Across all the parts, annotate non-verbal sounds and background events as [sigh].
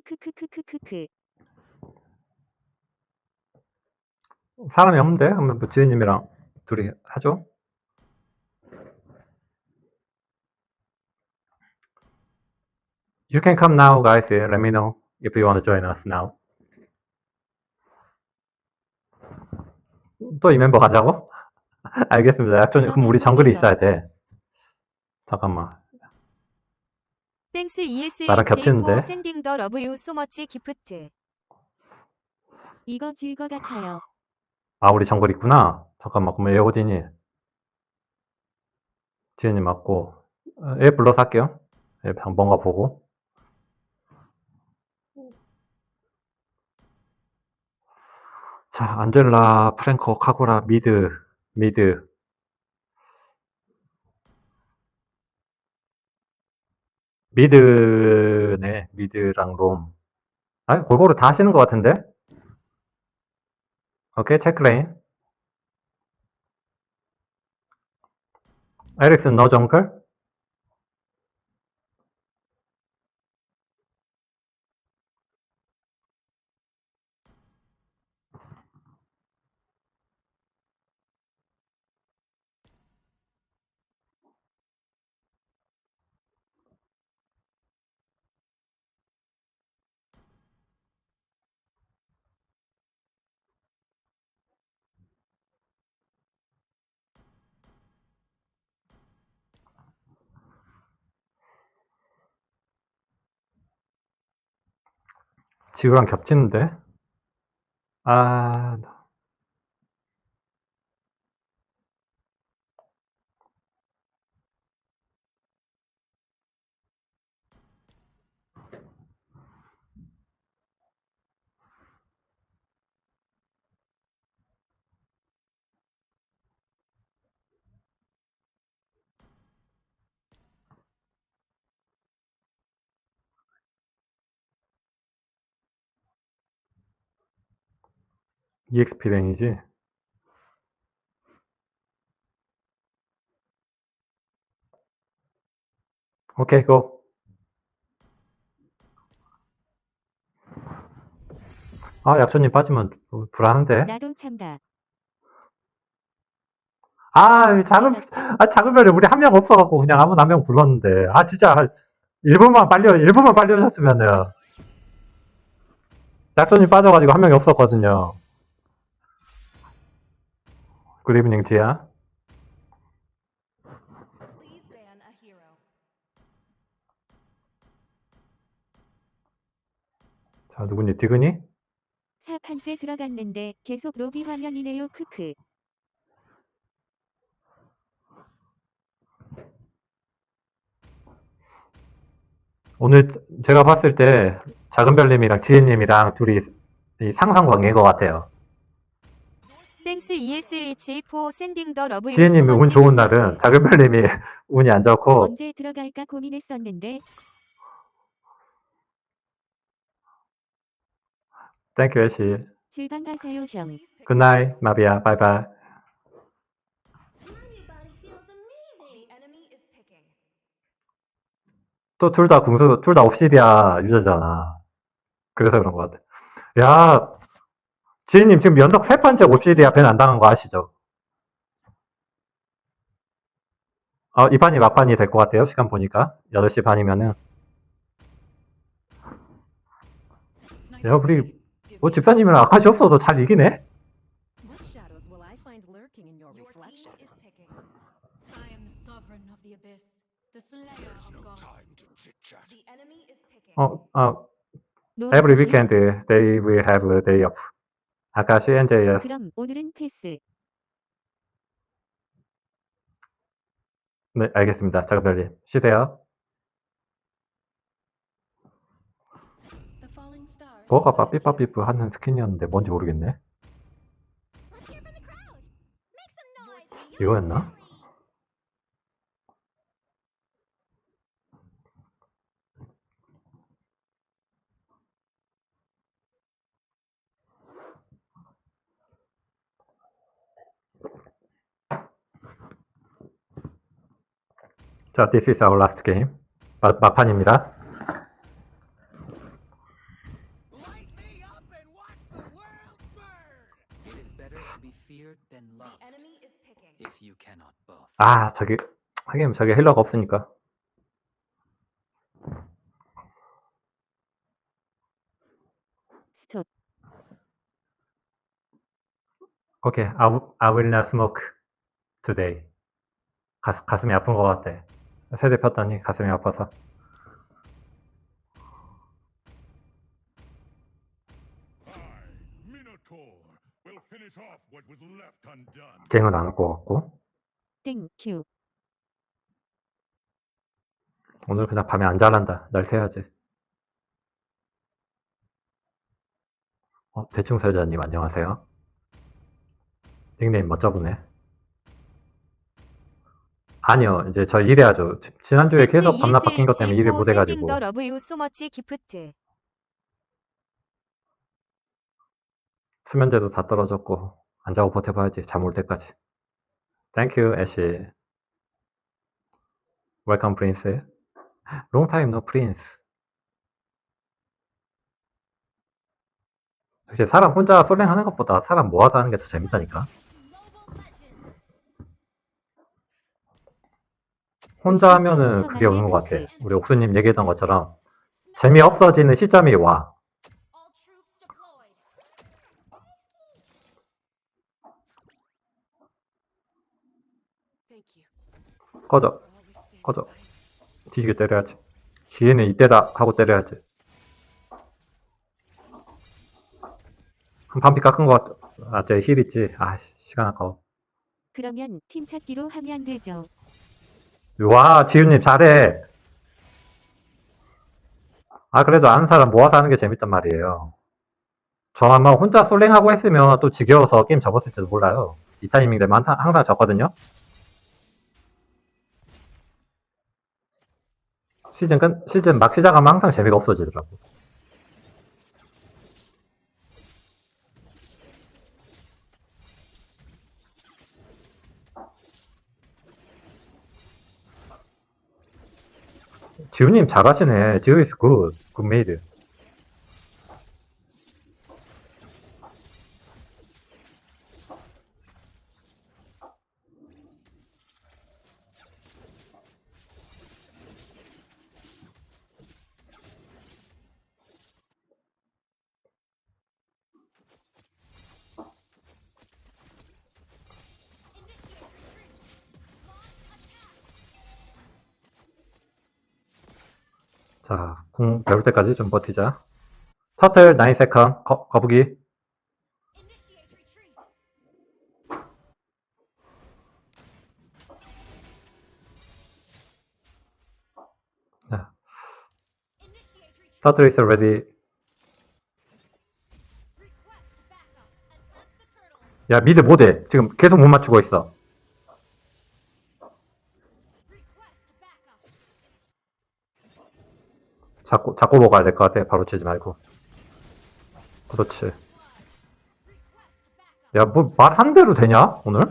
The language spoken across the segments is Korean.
크크크크크크크. 사람이 없는데? 그러면 뭐 지혜님이랑 둘이 하죠? You can come now, guys. Let me know if you want to join us now. 또 이 멤버 가자고? [laughs] 알겠습니다. 약간 그럼 우리 정글이 있어야 돼. 잠깐만. 땡스 ES 나랑 겹치는데? J4 샌딩 더 러브 유 소머치 기프트. 이거 질것 같아요. 아, 우리 정글 있구나. 잠깐만, 그러면 얘 어디니? 지혜님 맞고. 어, 얘 불러서 할게요. 얘 뭔가 보고. 자, 안젤라, 프랭코, 카구라, 미드, 미드. 미드네, 미드랑 롬. 아니, 골고루 다 하시는 것 같은데? 오케이, 체크레인. 에릭슨, 너 정글? 지우랑 겹치는데? 아, EXP 랭이지? 오케이, 고. 아, 약초님 빠지면 불안한데? 나돈 참가. 아, 이 작은? 아, 작은 별에 우리 한 명 없어갖고 그냥 아무나 한명 불렀는데. 아, 진짜. 1분만 빨리, 1분만 빨리 오셨으면은. 약초님 빠져가지고 한 명이 없었거든요. 굿이브닝, 지야. Please ban a hero. 자, 누구니? 디그니? 사 판째 들어갔는데 계속 로비 화면이네요. 크크. 오늘 제가 봤을 때 작은 별님이랑 지혜님이랑 둘이 이 상상 관계인 것 같아요. 땡스 ES J4 샌딩 더 러브 유 지혜님이 운 좋은. 날은 작은 별님이 [laughs] 운이 안 좋고 언제 들어갈까 고민했었는데 땡큐 애쉬 질방 가세요 형. 굿나잇 마비야 바이바이. 또 둘 다 궁수 둘 다 옵시디아 유저잖아 그래서 그런 것 같아 야 지혜님 지금 연속 세 번째 옵시디아 밴안 당한 거 아시죠? 어, 이 판이 막판이 될 것 같아요 시간 보니까 8시 반이면은 야 우리 뭐 집사님이랑 아카시 없어도 잘 이기네 What shadows will I find lurking in your Your team reflection? is picking. I am the sovereign of the abyss, the slayer of gods. The enemy is picking. 어, 어, 노 every weekend they will have a day off and JS 그럼 오늘은 패스. 네 알겠습니다 작은 별님 쉬세요. 뭐가 빠삐빠삐뿌 하는 스킨이었는데 뭔지 모르겠네 이거였나? 자, this is our last game. 마, 마판입니다. 아, 저기 하긴 저기 헬러가 없으니까. 스톱. 오케이, I, I will not smoke today. 가, 가슴이 아픈 것 같아. 세대 폈더니 가슴이 아파서. 갱은 안올것 같고. 땡큐. 오늘 그냥 밤에 안 자란다. 날 새야지. 어, 대충 살자님 안녕하세요. 닉네임 멋져보네. 아니요, 이제 저 일해야죠. 지- 지난주에 계속 밤낮 바뀐 것 때문에 일을 못 해가지고. 더 러브 유 소머치 기프트. 수면제도 다 떨어졌고, 안 자고 버텨봐야지. 잠 올 때까지. Thank you, 애쉬. Welcome, Prince. Long time no Prince. 역시 사람 혼자 솔랭 하는 것보다 사람 모아서 하는 게 더 재밌다니까. 혼자 하면은 그게 오는 것 같아. 우리 옥수님 얘기했던 것처럼 재미없어지는 시점이 와. 꺼져, 꺼져. 뒤지게 때려야지. 기회는 이때다 하고 때려야지. 한 반피 깎은 것 같아. 아, 쟤힐 있지. 아, 시간 아까워. 그러면 팀 찾기로 하면 되죠. 와, 지훈님 잘해. 아, 그래도 아는 사람 모아서 하는 게 재밌단 말이에요. 저 아마 혼자 솔랭하고 했으면 또 지겨워서 게임 접었을지도 몰라요. 이 타이밍 되면 항상, 항상 졌거든요. 시즌 끝, 시즌 막 시작하면 항상 재미가 없어지더라고. 지훈님 잘하시네. 지우 is good. good made. 자, 궁 배울 때까지 좀 버티자. 터틀 9 세컨 거, 거북이. 터틀 is ready. 야, 미드 못해. 지금 계속 못 맞추고 있어. 잡고, 잡고 먹어야 될 것 같아. 바로 치지 말고. 그렇지. 야, 뭐, 말 한 대로 되냐? 오늘?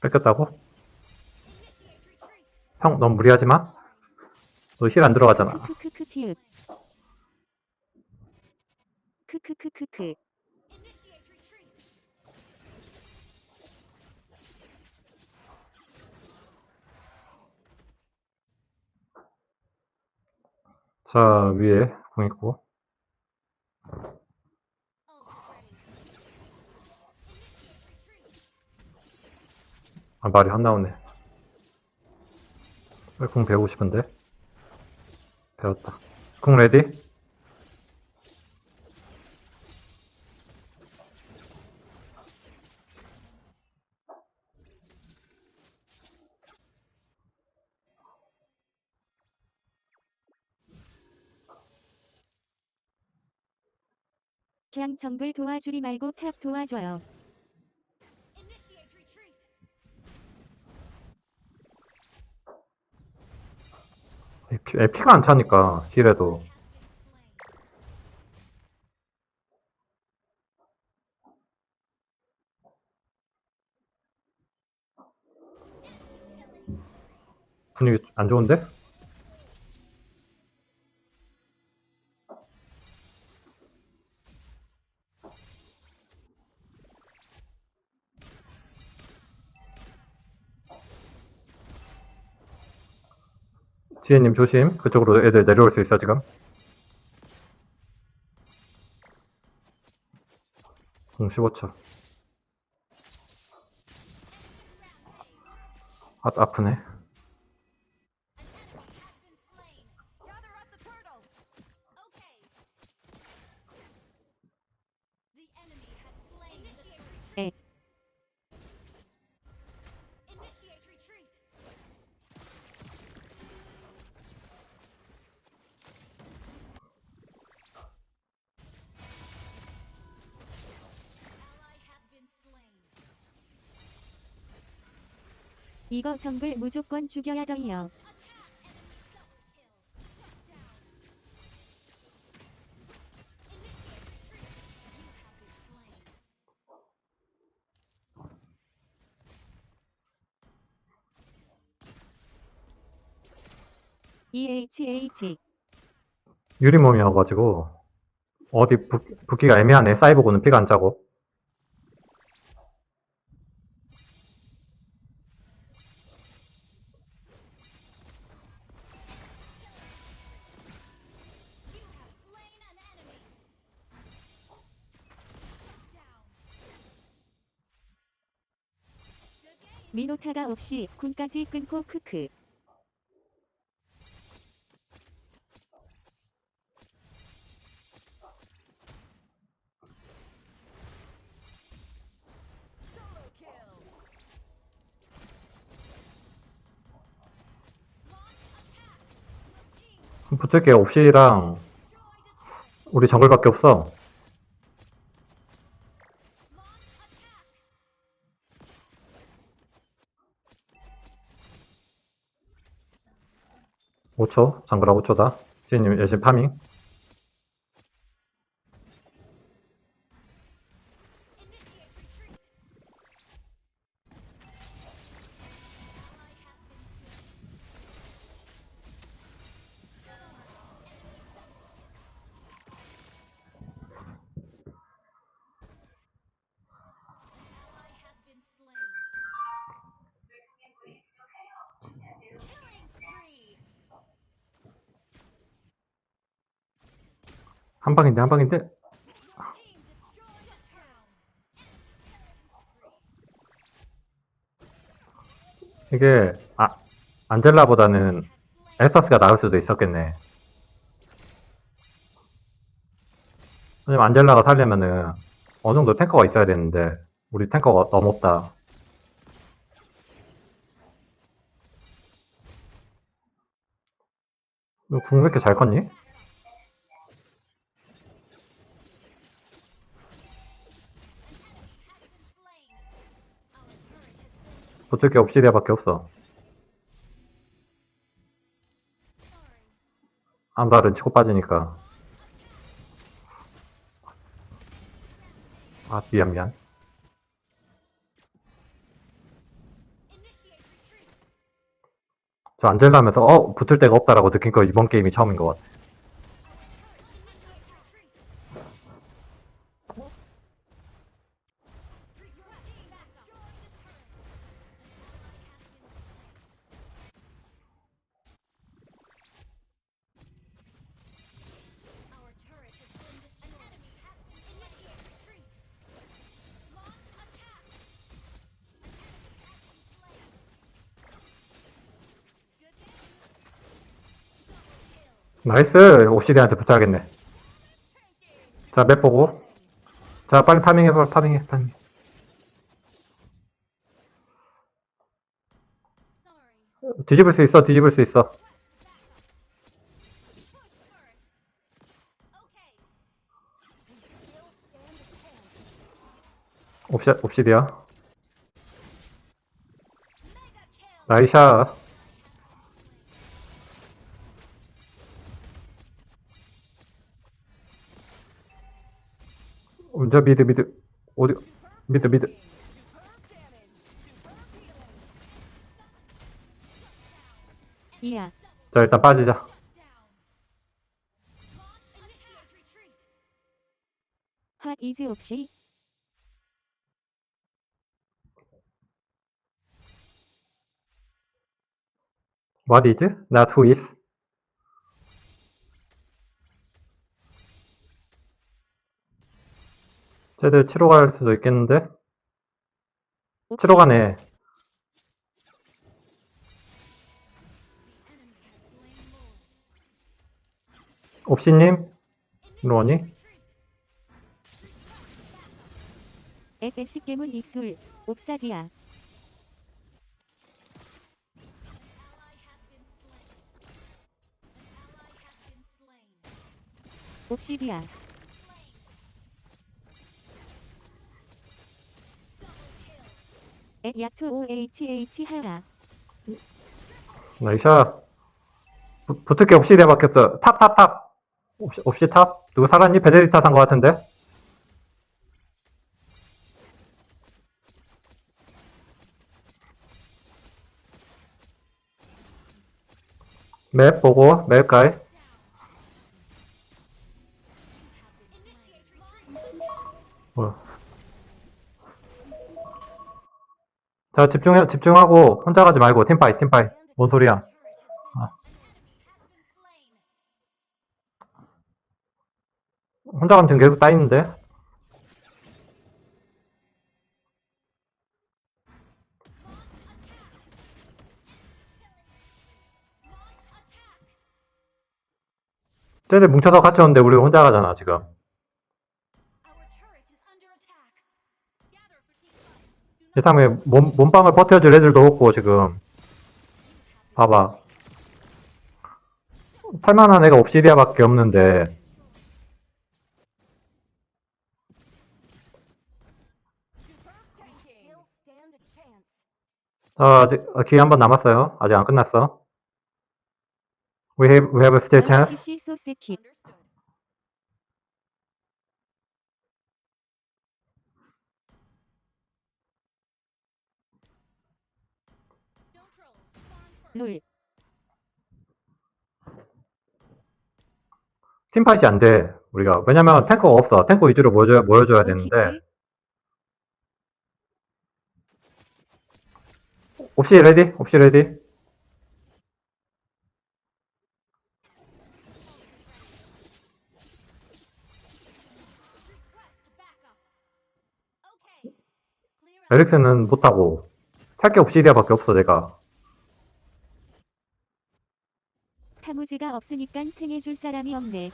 뺏겼다고? 형, 너무 무리하지 마. 너 힐 안 들어가잖아. 크크크크 티읕. 크크 크크크. 자, 위에 궁 있고. 아, 말이 안 나오네. 왜궁 배우고 싶은데? 배웠다. 궁 레디? 그냥 정글 도와주리 말고 탑 도와줘요. 에피, 에피가 안 차니까, 힐에도. 분위기 안 좋은데? 지혜님 조심. 그쪽으로 애들 내려올 수 있어, 지금. 공 15초. 아, 아프네. 이거 정글 무조건 죽여야 덜려. EHH 유리몸이어가지고, 어디 붙, 붙기가 애매하네. 사이보고는 피가 안 차고. 미노타가 없이 군까지 끊고 크크. 붙을 게 옵시랑 우리 정글밖에 없어. 오초 정글아 5초다. 지혜님 열심히 파밍. 한 방인데 한 방인데. 이게 아 안젤라보다는 에스터스가 나을 수도 있었겠네. 왜냐면 안젤라가 살려면은 어느 정도 탱커가 있어야 되는데 우리 탱커가 너무 없다. 궁왜 이렇게 잘 컸니? 붙을 게 옵시리아밖에 없어. 암살은 치고 빠지니까. 아, 미안, 미안. 저 안젤라 하면서, 어, 붙을 데가 없다라고 느낀 거 이번 게임이 처음인 것 같아. 나이스! 옵시리한테 붙어야겠네. 자, 맵 보고. 자, 빨리 파밍해봐, 파밍해, 파밍. 뒤집을 수 있어, 뒤집을 수 있어. 옵시, kill. 나이샤. 저 미드, 미드. 어디, 미드, 미드. 이야. 자, 일단 빠지자. 핫 이즈 없이 What is? Not who is? 쟤들 치러 갈 수도 있겠는데? 치러 가네. 옵시님? 일로 오니? FS 깨문 입술 옵사디아 옵시디아 에 약초 OHH 하라 나이샤. 부- 붙을게 옵시디아 박혔어. 탑, 탑, 탑. 옵시, 옵시 탑? 누구 살았니? 베데리타 산 거 같은데? 맵 보고, 맵 가이. 자, 집중해, 집중하고, 혼자 가지 말고, 팀파이, 팀파이. 뭔 소리야. 혼자 가면 지금 계속 따이는데? 쟤들 뭉쳐서 같이 오는데 우리 혼자 가잖아 지금 예상에 몸, 몸빵을 버텨줄 애들도 없고 지금. 봐봐. 탈만한 애가 옵시디아밖에 없는데. a. 자, 아직 어, 기회 한 번 남았어요. 아직 안 끝났어. We have, we have still chance 롤 팀파이시 안 돼. 우리가. 왜냐면 탱커가 없어. 탱커 위주로 모여줘야, 모여줘야 되는데. 옵시 레디? 옵시 레디? Out. 에릭슨은 못하고. 탈게 옵시디아밖에 없어, 내가. 타무지가 없으니까 탱해줄 사람이 없네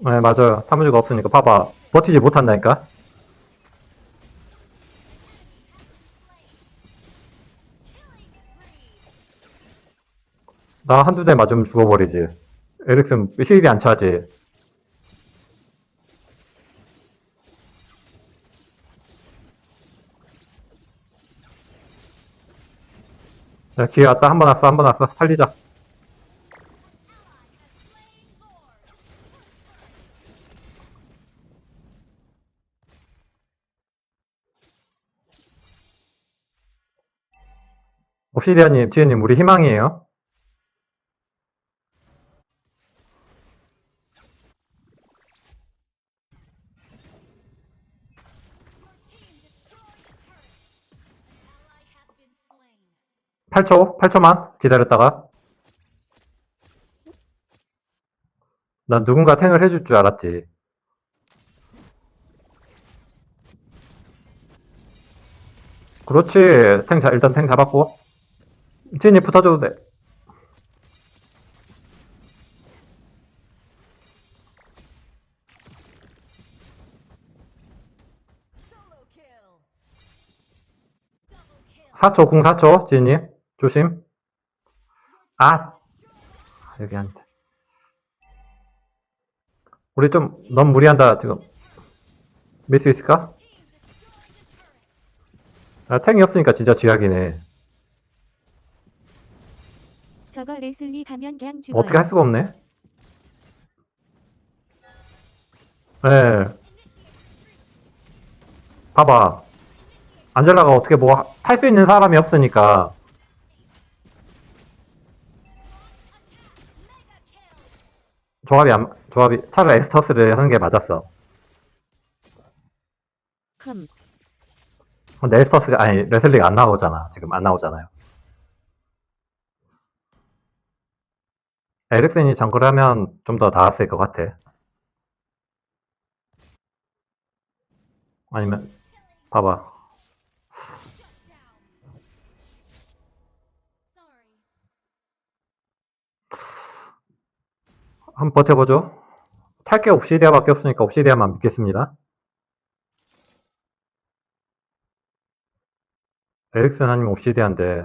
네, 맞아요. 타무주가 없으니까. 봐봐. 버티지 못한다니까? 나 한두 대 맞으면 죽어버리지. 에릭슨 힐이 안 차지. 야, 기회 왔다. 한 번 왔어. 한 번 왔어. 살리자. 옵시디아님, 지혜님, 우리 희망이에요. 8초, 8초만 기다렸다가. 난 누군가 탱을 해줄 줄 알았지. 그렇지. 탱 자, 일단 탱 잡았고. 지혜님 붙어줘도 돼. Solo kill. Double kill. 4초, 궁 4초, 지혜님. 조심. 아! 여기 안 돼. 우리 좀, 너무 무리한다, 지금. 밀 수 있을까? 아, 탱이 없으니까 진짜 쥐약이네. 저거 레슬리 가면 그냥 죽어요 어떻게 할 수가 없네. 네. 봐봐. 안젤라가 어떻게 뭐할수 있는 사람이 없으니까 조합이 안, 조합이 차라리 에스터스를 하는 게 맞았어. 컴 네스터스가 아니 레슬리가 안 나오잖아. 지금 안 나오잖아요. 에릭슨이 정글 하면 좀 더 나았을 것 같아. 아니면 봐봐. 한번 버텨보죠. 탈 게 옵시디아밖에 없으니까 옵시디아만 믿겠습니다. 에릭슨 아니면 옵시디아인데.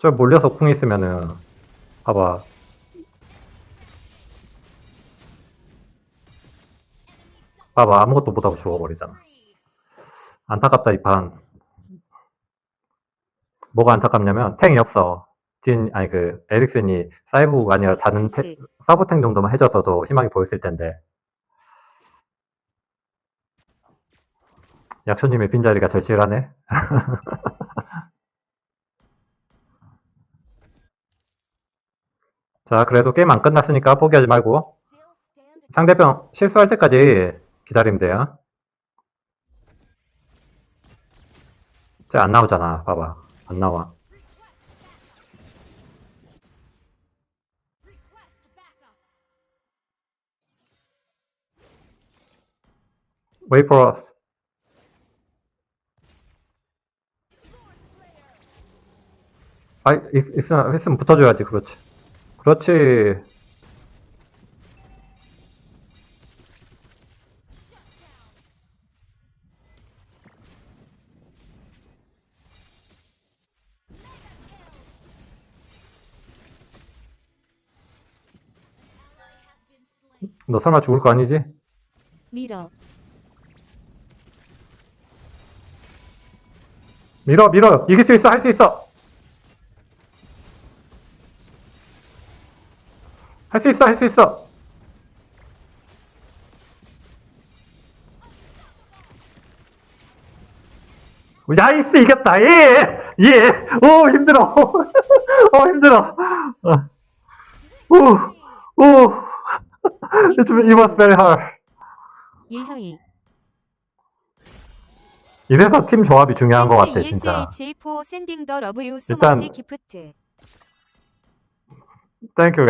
저 몰려서 궁 있으면은 봐봐 봐봐 아무것도 못하고 죽어버리잖아. 안타깝다 이판 뭐가 안타깝냐면 탱이 없어. 진 아니 그 에릭슨이 사이브가 아니라 다른 태, 그 서브탱 정도만 해줬어도 희망이 보였을 텐데. 약초님의 빈자리가 절실하네. [laughs] 자 그래도 게임 안 끝났으니까 포기하지 말고 상대편 실수할 때까지 기다리면 돼요. 쟤 안 나오잖아 봐봐 안 나와. Wait for us. 아, 있으면 붙어줘야지, 그렇지. 그렇지. 너 설마 죽을 거 아니지? 밀어 밀어, 밀어. 이길 수 있어, 할 수 있어. 할 수 있어, 할 수 있어. 야이스 이겼다. 예! 예! 오, 힘들어. [laughs] 어, 힘들어. 어. 오, 오. It was very hard. 예하이 이래서 팀 조합이 중요한 것 같아, 진짜. ESH4 샌딩 더 러브 유 일단- 소머치 기프트 Thank you.